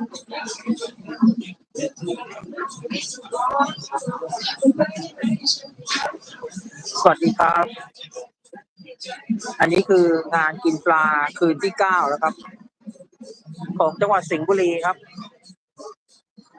สวัสดีครับ อันนี้คืองานกินปลาคืนที่เก้าแล้วครับ ของจังหวัดสิงห์บุรีครับ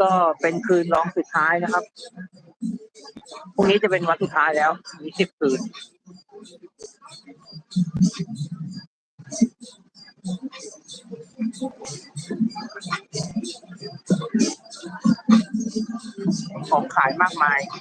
ก็เป็นคืนร้องสุดท้ายนะครับพรุ่งนี้จะเป็นวันสุดท้ายแล้ว มีสิบคืน ของขายมากมายมี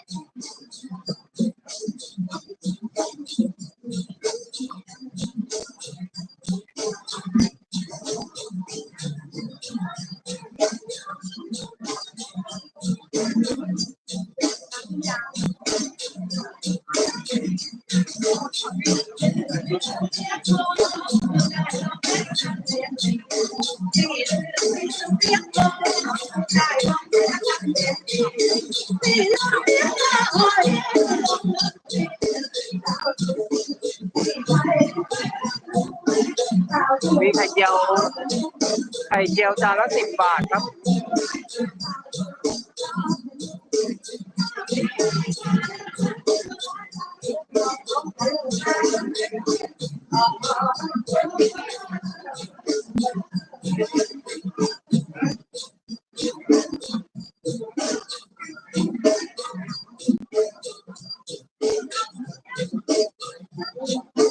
เจียวจานละสิบบาทครับ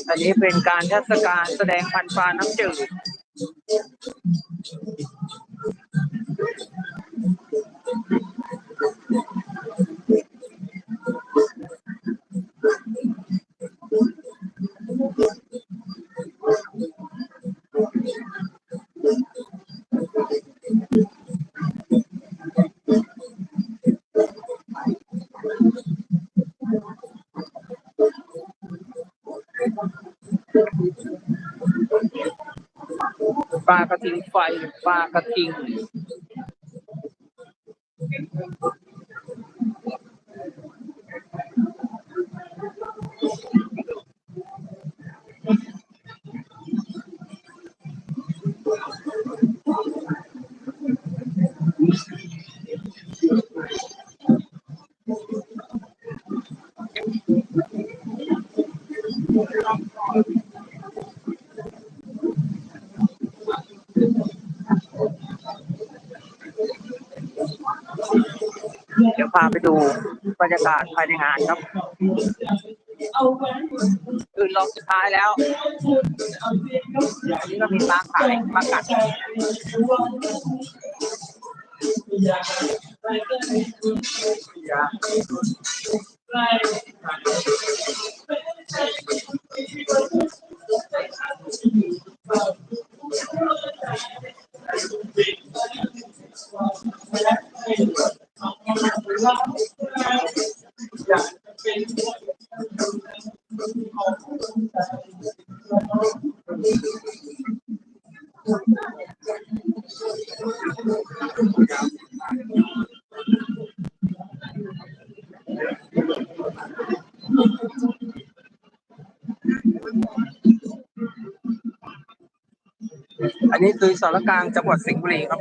อันนี้เป็นการเทศกาลแสดงพันปลาน้ำจืด ปลากระทิงไฟปลากระทิง เดี๋ยวพาไปดูบรรยากาศภายในงานครับคืนรอบสุดท้ายแล้วนนี้ก็มีปลาขายปลากัด อันนี้คือสารกลางจังหวัดสิงห์บุรีครับ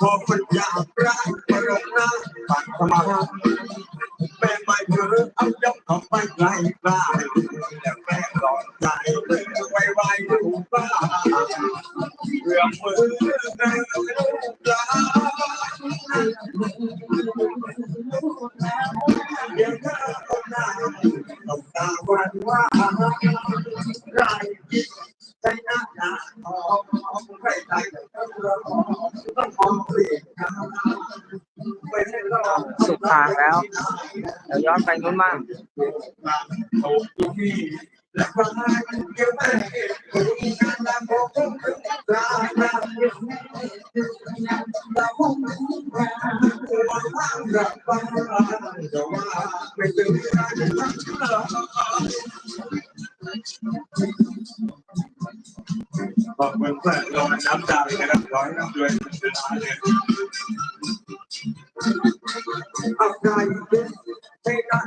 พอคนอยากรักมาลงหน้าปัดมาแม่ไม่เจอเอายกเข้าไปไกลกลแล้วแม่หลอดใจเลยไวไวดูบ้าเรื่องมือ ดี๋ยวย้อนไปนู้นบ้างโอ้ที่แ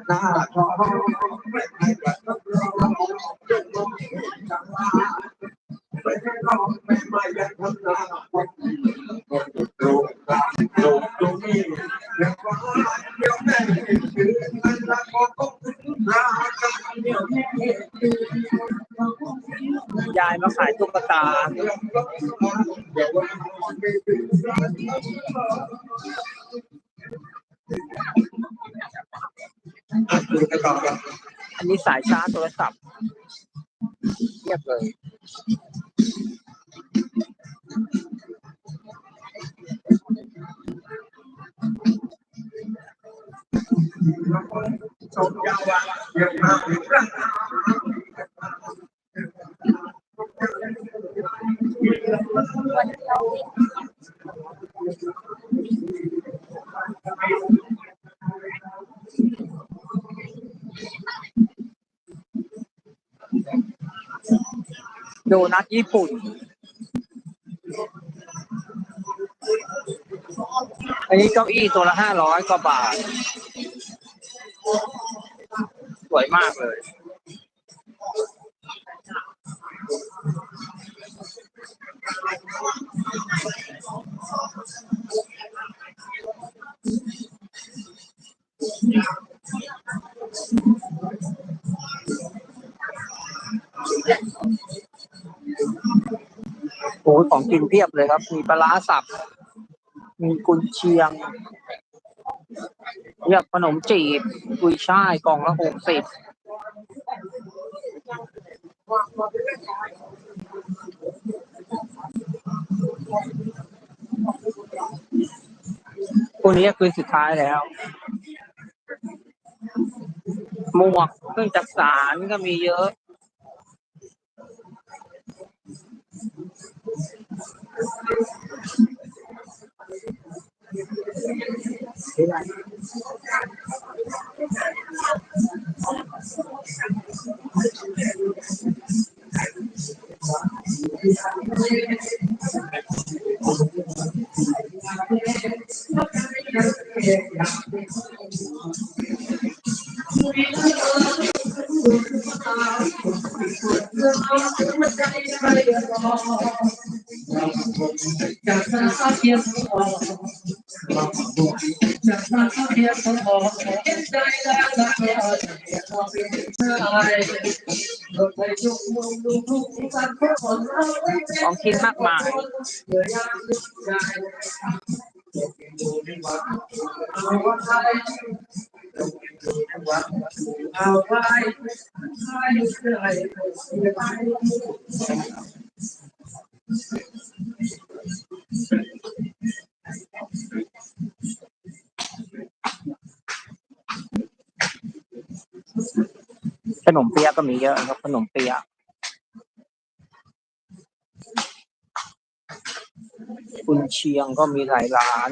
นาทองไม่ให้แบบต้องรอจนมองเห็นจังว่าไม่ให้รอไม่ไม่ยังทำนาคนโลกโลกตรงนี้แล้วก็เดี๋ยวแม่คือมันรักของผมรักกันเดี๋ยวแม่ยายมาขายตุ๊กตา ดูกันต่อครับอันนี้สายชาร์จโทรศัพท์เทียบเลยชมยาวเยอะมาก ดนัทญี่ปุ่น อันนี้เก้าอี้ตัวละห้าร้อยกว่าบาท สวยมากเลย กินเพียบเลยครับ มีปลาสับ มีกุนเชียงเรียกขนมจีบ กุยช่ายกล่องละหกสิบคนนี้คือสุดท้ายแล้วหมวกเครื่องจักสารก็มีเยอะ จา กนั้นก็เพียงพอจากนั้นก็เพียงพอเห็นใจแล้วก็เพียงพอเป็นชายรถไฟจุกมุมดูทุกสันก็คนเรา ของกินมากมาย เมื่อยามลึกใจเอาไว้เอาไว้ให้ใครไป ขนมเปี๊ยะก็มีเยอะครับขนมเปี๊ยะคุณเชียงก็มีหลายร้าน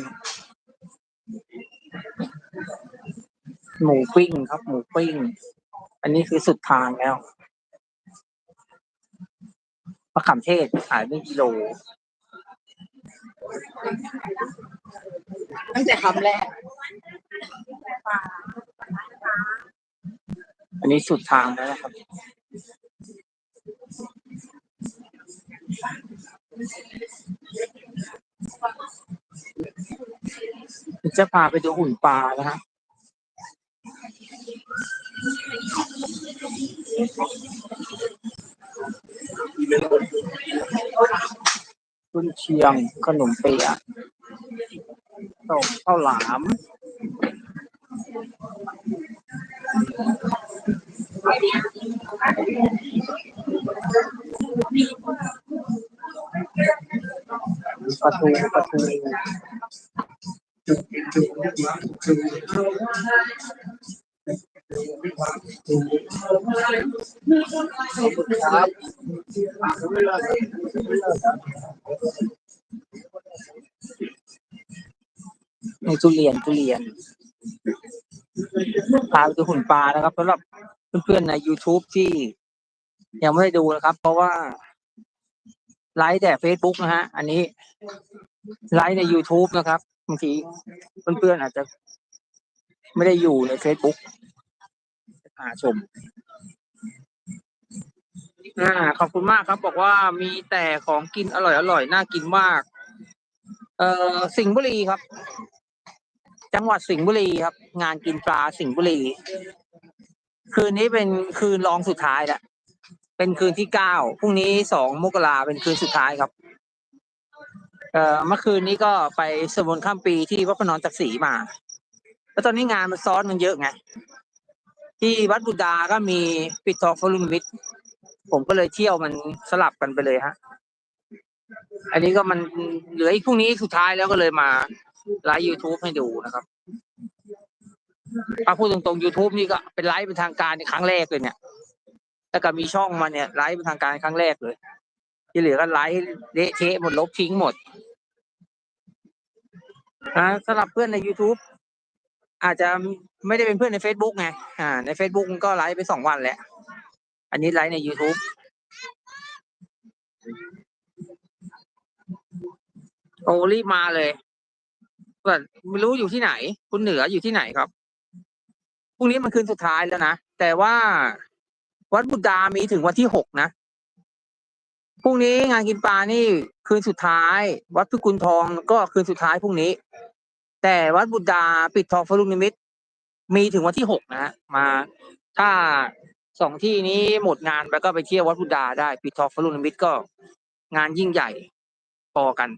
หมูปิ้งครับ หมูปิ้ง อันนี้คือสุดทางแล้วมะขามเทศขายเป็นกิโล ตั้งแต่คำแรก อันนี้สุดทางแล้วนะครับ จะพาไปดูอุ่นปลานะฮะ คุณเชียง ขนมเปี๊ยะส่งข้าวหลามประตูประตู นี่ทุเรียนทุเรียนพาไปดูหุ่นปลานะครับสำหรับเพื่อนๆใน YouTube ที่ยังไม่ได้ดูนะครับ เพราะว่าไลฟ์แต่ Facebook นะฮะ อันนี้ไลฟ์ใน YouTube นะครับบางทีเพื่อนๆอาจจะไม่ได้อยู่ใน Facebook หาชมอ่าขอบคุณมากครับ บอกว่ามีแต่ของกินอร่อยอร่อยน่ากินมาก เอ่อสิงห์บุรีครับ จังหวัดสิงห์บุรีครับ งานกินปลาสิงห์บุรี คืนนี้เป็นคืนรองสุดท้ายแล้วเป็นคืนที่เก้าพรุ่งนี้สองมกราเป็นคืนสุดท้ายครับ เอ่อเมื่อคืนนี้ก็ไปสวดมนต์ข้ามปีที่วัดพระนอนจักรีมา แล้วตอนนี้งานมันซ้อนมันเยอะไง ที่วัดบุดาก็มีปิดทองฟลุนวิทผมก็เลยเที่ยวมันสลับกันไปเลยฮะ อันนี้ก็มันเหลืออีกพรุ่งนี้สุดท้ายแล้วก็เลยมาไลฟ์ YouTube ให้ดูนะครับถ้าพูดตรงๆ YouTube นี่ก็เป็นไลฟ์เป็นทางการในครั้งแรกเลยเนี่ยแล้วก็มีช่องมาเนี่ยไลฟ์เป็นทางการครั้งแรกเลย ที่เหลือก็ไลฟ์เละเทะหมดลบทิ้งหมดนะสำหรับเพื่อนใน YouTube อาจจะไม่ได้เป็นเพื่อนใน Facebook ไงอ่าใน Facebook ก็ไลฟ์ไปสองวันแหละ อันนี้ไลฟ์ใน YouTube โอ้รีบมาเลยแต่ไม่รู้อยู่ที่ไหน คุณเหนืออยู่ที่ไหนครับพรุ่งนี้มันคืนสุดท้ายแล้วนะ แต่ว่าวัดบุดามีถึงวันที่หกนะพรุ่งนี้งานกินปลานี่คืนสุดท้าย วัดพิกุลทองก็คืนสุดท้ายพรุ่งนี้ แต่วัดบุดาปิดทองฟรุนิมิต มีถึงวันที่หกนะฮะมา ถ้าสองที่นี้หมดงานไปก็ไปเที่ยววัดบุดาได้ ปิดทองฟรุนิมิตก็งานยิ่งใหญ่พอกัน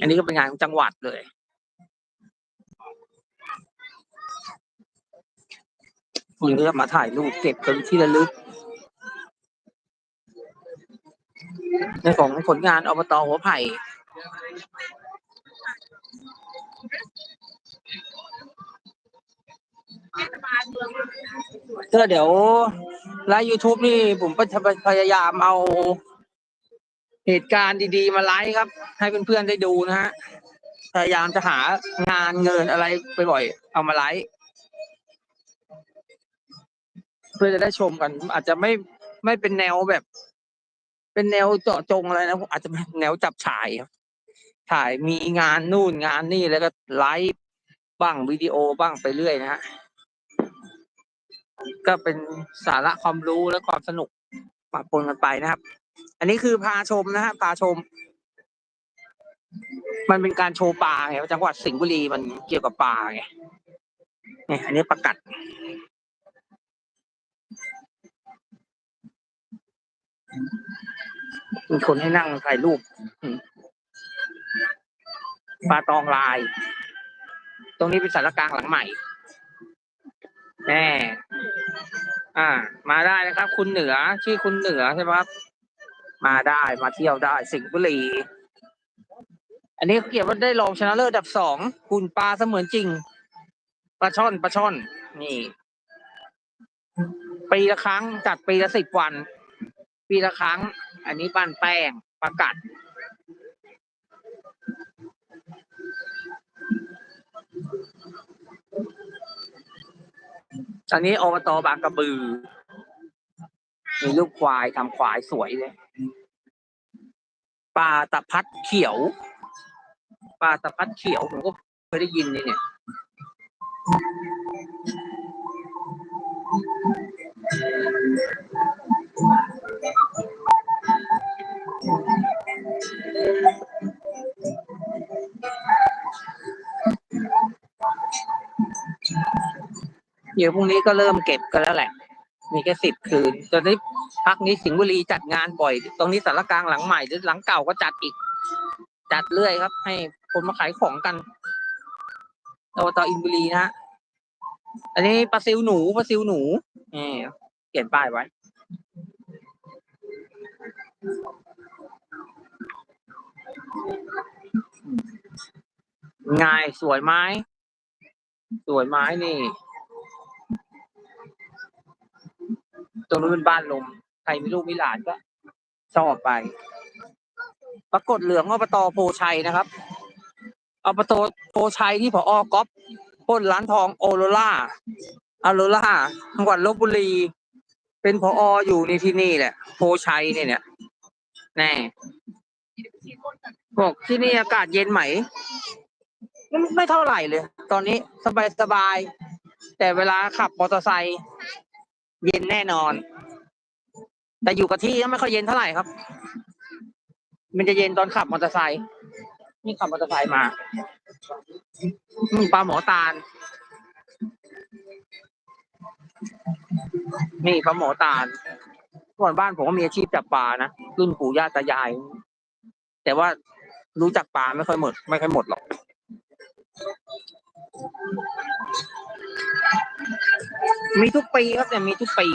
อันนี้ก็เป็นงานของจังหวัดเลยคุณก็มาถ่ายรูปเก็บเป็นที่ระลึก ในของผลงานอบตหัวไผ่ก็เดี๋ยวไลฟ์ YouTube นี่ผมก็จะพยายามเอาเหตุการณ์ดีๆ มาไลฟ์ครับ ให้เพื่อนๆได้ดูนะฮะ พยายามจะหางานเงินอะไรไปบ่อยเอามาไลฟ์เพื่อจะได้ชมกัน อาจจะไม่ไม่เป็นแนวแบบ เป็นแนวเจาะจงอะไรนะอาจจะเป็นแนวจับฉายครับถ่ายมีงานนู่นงานนี่แล้วก็ไลฟ์บ้างวิดีโอบ้างไปเรื่อยนะฮะก็เป็นสาระความรู้และความสนุกปะปนกันไปนะครับ อันนี้คือพาชมนะฮะพาชม มันเป็นการโชว์ปลาไงจังหวัดสิงห์บุรีมันเกี่ยวกับปลาไงเนี่ยอันนี้ประกัด มีคนให้นั่งถ่ายรูปปลาตองลาย ตรงนี้เป็นสารกลางหลังใหม่แน่อ่า มาได้นะครับ คุณเหนือ ชื่อคุณเหนือใช่ไหมครับ มาได้มาเที่ยวได้ สิงห์บุรี อันนี้เกี่ยวว่าได้รองชนะเลิศอันดับสองคุณปลาเสมือนจริงปลาช่อนปลาช่อน นี่ ปีละครั้งจัดปีละสิบวัน ปีละครั้ง อันนี้ปั้นแป้งประกัดตอนนี้อบตบางกระบือ มีลูกควายทำควายสวยเลยปลาตะพัดเขียวปลาตะพัดเขียวผมก็เคยได้ยินนี่เนี่ย ดี๋ยวพรุ่งนี้ก็เริ่มเก็บกันแล้วแหละ มีแค่สิบคืนตอนนี้พักนี้สิงห์บุรีจัดงานบ่อย ตรงนี้สารกลางหลังใหม่หรือหลังเก่าก็จัดอีก จัดเรื่อยครับ ให้คนมาขายของกันอบตอินบุรีนะฮะอันนี้ปลาซิวหนูปลาซิวหนูนี่เขียนป้ายไว้ ง่ายสวยไหมสวยไหมนี่ ตรงนู้นเป็นบ้านลม ใครมีลูกมีหลานก็ชอบไป ปรากฏเหลืองอบตโพชัยนะครับอบตโพชัยที่ผอก๊อฟปล้นร้านทองโอโรล่าอโรล่าจังหวัดลบบุรี เป็นผออยู่ในที่นี่แหละ โพชัยเนี่ยเนี่ยแน่บอกที่นี่อากาศเย็นไหม ไม่เท่าไหร่เลย ตอนนี้สบายสบาย แต่เวลาขับมอเตอร์ไซค์ เย็นแน่นอน แต่อยู่กับที่ก็ไม่ค่อยเย็นเท่าไหร่ครับ มันจะเย็นตอนขับมอเตอร์ไซค์นี่ขับมอเตอร์ไซค์มาอืมปลาหมอตาล นี่ปลาหมอตาลก่อนบ้านผมก็มีอาชีพจับปลานะรุ่นปู่ย่าตายาย แต่ว่ารู้จักปลาไม่ค่อยหมด ไม่ค่อยหมดหรอก มีทุกปีครับแต่มีทุกปี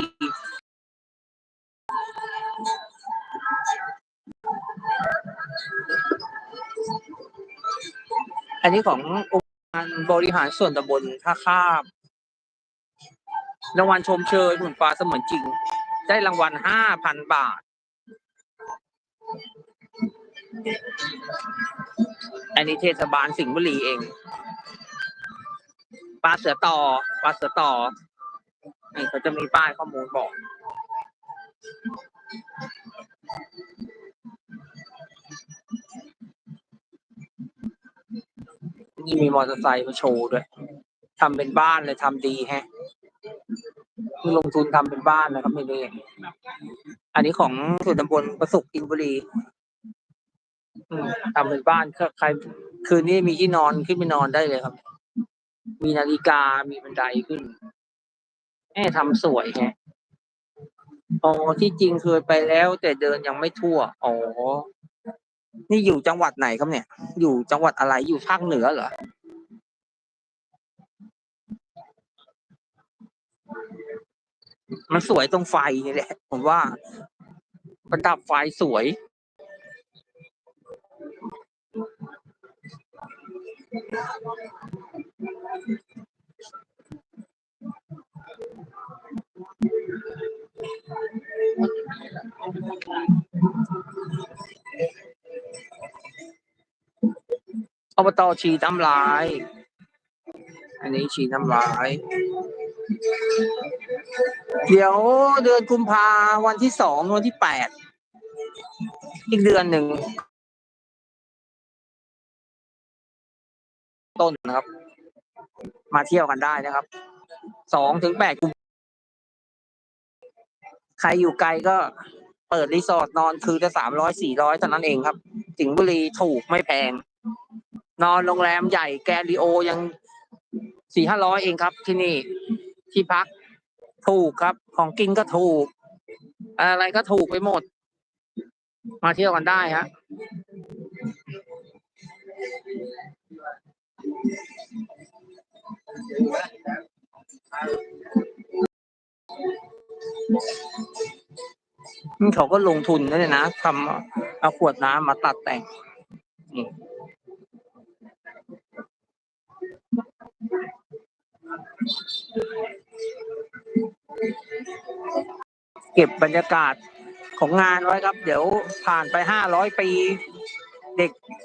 อันนี้ขององค์การบริหารส่วนตำบลท่าข้ามรางวัลชมเชยหุ่นปลาเสมือนจริง ได้รางวัลห้าพันบาท อันนี้เทศบาลสิงห์บุรีเอง ลาเสือต่อปลาเสือต่อนี่เขาจะมีป้ายข้อมูลบอกนี่มีมอเตอร์ไซค์มาโชว์ด้วยทำเป็นบ้านเลยทำดีแฮะคือลงทุนทำเป็นบ้านนะครับไม่เลยอันนี้ของส่วนตำบลประสุกอินบุรีทำเป็นบ้านใครคืนนี้มีที่นอนขึ้นไปนอนได้เลยครับ มีนาฬิกามีบันไดขึ้นแม่ทำสวยไงอ๋อที่จริงเคยไปแล้ว แต่เดินยังไม่ทั่ว อ๋อ นี่อยู่จังหวัดไหนครับเนี่ย อยู่จังหวัดอะไรอยู่ภาคเหนือเหรอมันสวยตรงไฟนี่แหละ ผมว่า ประดับไฟสวย อบตชีน้ำลาย อันนี้ชีน้ำลาย เดี๋ยวเดือนกุมภาวันที่สองวันที่แปด อีกเดือนหนึ่ง ต้นนะครับ มาเที่ยวกันได้นะครับสองถึงแปดกุมใครอยู่ไกลก็เปิดรีสอร์ทนอนคืนละสามร้อยสี่ร้อยเท่านั้นเองครับ สิงห์บุรีถูกไม่แพง นอนโรงแรมใหญ่แกริโอยังสี่ห้าร้อยเองครับ ที่นี่ที่พักถูกครับ ของกินก็ถูก อะไรก็ถูกไปหมด มาเที่ยวกันได้ฮะ นี่เขาก็ลงทุนนะเนี่ยนะทำเอาขวดน้ำมาตัดแต่งเก็บบรรยากาศของงานไว้ครับ เดี๋ยวผ่านไปห้าร้อยปี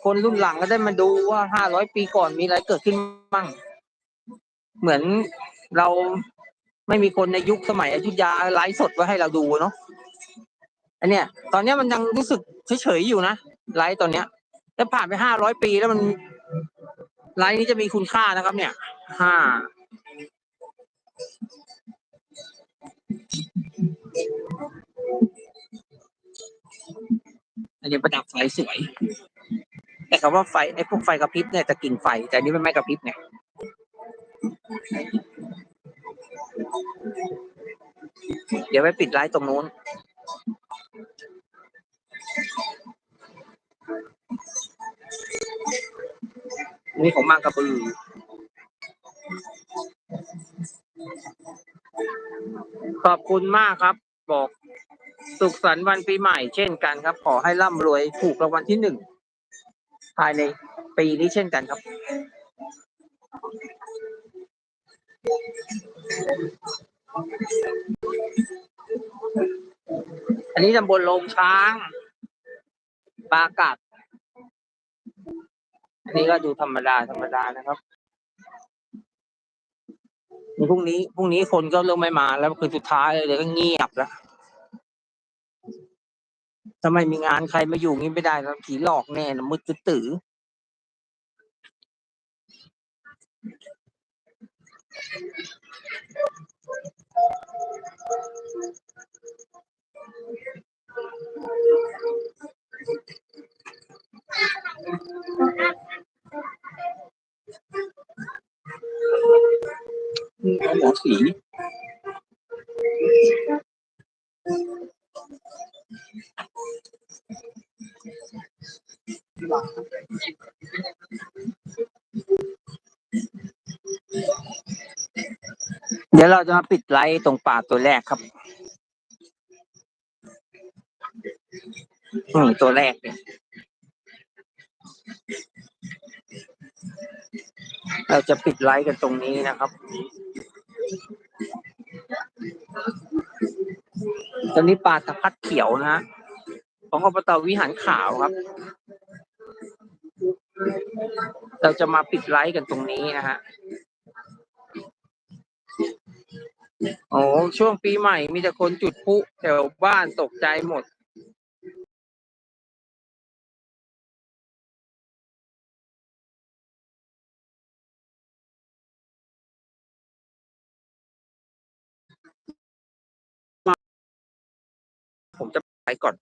คนรุ่นหลังก็ได้มาดูว่าห้าร้อยปีก่อนมีอะไรเกิดขึ้นบ้าง เหมือนเราไม่มีคนในยุคสมัยอยุธยาไลฟ์สดไว้ให้เราดูเนาะอันเนี้ยตอนเนี้ยมันยังรู้สึกเฉยๆอยู่นะไลฟ์ตอนเนี้ยถ้าผ่านไปห้าร้อยปีแล้วมันไลฟ์นี้จะมีคุณค่านะครับ เนี่ยห้าอันนี้ประดับไฟสวย คำว่าไฟไอ้พวกไฟกระพริบเนี่ยจะกิ่งไฟ แต่อันนี้มันไม่กระพริบไงเดี๋ยวไปปิดไลท์ตรงนู้น นี่ของมากระบือขอบคุณมากครับ บอก สุขสันต์วันปีใหม่เช่นกันครับ ขอให้ร่ำรวยถูกรางวัลที่หนึ่ง ภายในปีนี้เช่นกันครับ อันนี้ตำบลโลงช้าง ปากัด อันนี้ก็ดูธรรมดาธรรมดานะครับพรุ่งนี้พรุ่งนี้คนก็เริ่มไม่มาแล้วคือสุดท้ายเลยก็เงียบแล้ว ถ้าไมมีงานใครมาอยู่งี้ไม่ได้แล้วผีหลอกแน่นะมืดตื้อหมอสี จะมาปิดไลท์ตรงป่าตัวแรกครับอืมตัวแรกเนี่ยเราจะปิดไลท์กันตรงนี้นะครับ ตอนนี้ปลาตะพัดเขียวนะฮะของอบตวิหารขาวครับ เราจะมาปิดไลท์กันตรงนี้นะฮะ โอ้ช่วงปีใหม่มีแต่คนจุดพลุแถวบ้านตกใจหมดผมจะไปก่อน